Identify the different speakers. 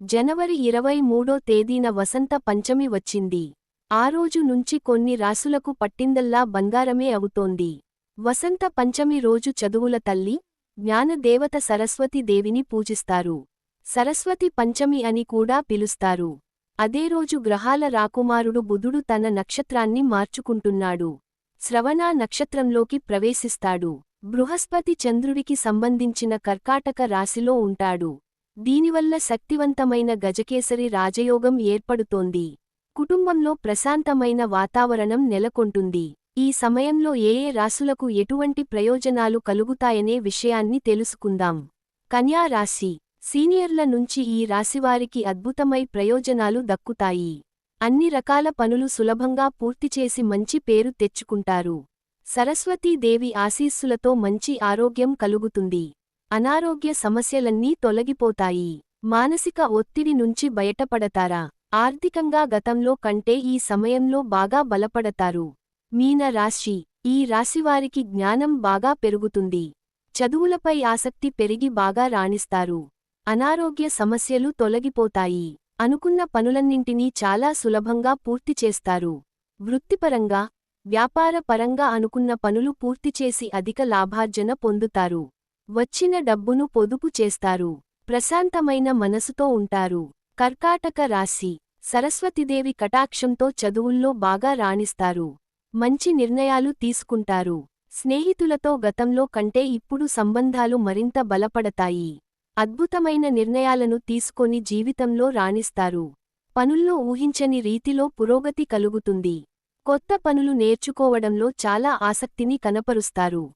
Speaker 1: జనవరి ఇరవై మూడో తేదీన వసంత పంచమి వచ్చింది. ఆ రోజు నుంచి కొన్ని రాసులకు పట్టిందల్లా బంగారమే అవుతోంది. వసంత పంచమి రోజు చదువుల తల్లి జ్ఞానదేవత సరస్వతి దేవిని పూజిస్తారు. సరస్వతి పంచమి అని కూడా పిలుస్తారు. అదే రోజు గ్రహాల రాకుమారుడు బుధుడు తన నక్షత్రాన్ని మార్చుకుంటున్నాడు. శ్రవణా నక్షత్రంలోకి ప్రవేశిస్తాడు. బృహస్పతి చంద్రుడికి సంబంధించిన కర్కాటక రాశిలో ఉంటాడు. దీనివల్ల శక్తివంతమైన గజకేసరి రాజయోగం ఏర్పడుతోంది. కుటుంబంలో ప్రశాంతమైన వాతావరణం నెలకొంటుంది. ఈ సమయంలో ఏ ఏ రాశులకు ఎటువంటి ప్రయోజనాలు కలుగుతాయనే విషయాన్ని తెలుసుకుందాం. కన్యా రాశి. సీనియర్ల నుంచి ఈ రాశివారికి అద్భుతమై ప్రయోజనాలు దక్కుతాయి. అన్ని రకాల పనులు సులభంగా పూర్తిచేసి మంచి పేరు తెచ్చుకుంటారు. సరస్వతీదేవి ఆశీస్సులతో మంచి ఆరోగ్యం కలుగుతుంది. అనారోగ్య సమస్యలన్నీ తొలగిపోతాయి. మానసిక ఒత్తిడి నుంచి బయటపడతారా? ఆర్థికంగా గతంలో కంటే ఈ సమయంలో బాగా బలపడతారు. మీన రాశి. ఈ రాశివారికి జ్ఞానం బాగా పెరుగుతుంది. చదువులపై ఆసక్తి పెరిగి బాగా రాణిస్తారు. అనారోగ్య సమస్యలు తొలగిపోతాయి. అనుకున్న పనులన్నింటినీ చాలా సులభంగా పూర్తి చేస్తారు. వృత్తిపరంగా వ్యాపార పరంగా అనుకున్న పనులు పూర్తిచేసి అధిక లాభార్జన పొందుతారు. వచ్చిన డబ్బును పొదుపు చేస్తారు. ప్రశాంతమైన మనసుతో ఉంటారు. కర్కాటక రాశి సరస్వతిదేవి కటాక్షంతో చదువుల్లో బాగా రాణిస్తారు. మంచి నిర్ణయాలు తీసుకుంటారు. స్నేహితులతో గతంలో కంటే ఇప్పుడు సంబంధాలు మరింత బలపడతాయి. అద్భుతమైన నిర్ణయాలను తీసుకొని జీవితంలో రాణిస్తారు. పనుల్లో ఊహించని రీతిలో పురోగతి కలుగుతుంది. కొత్త పనులు నేర్చుకోవడంలో చాలా ఆసక్తిని కనపరుస్తారు.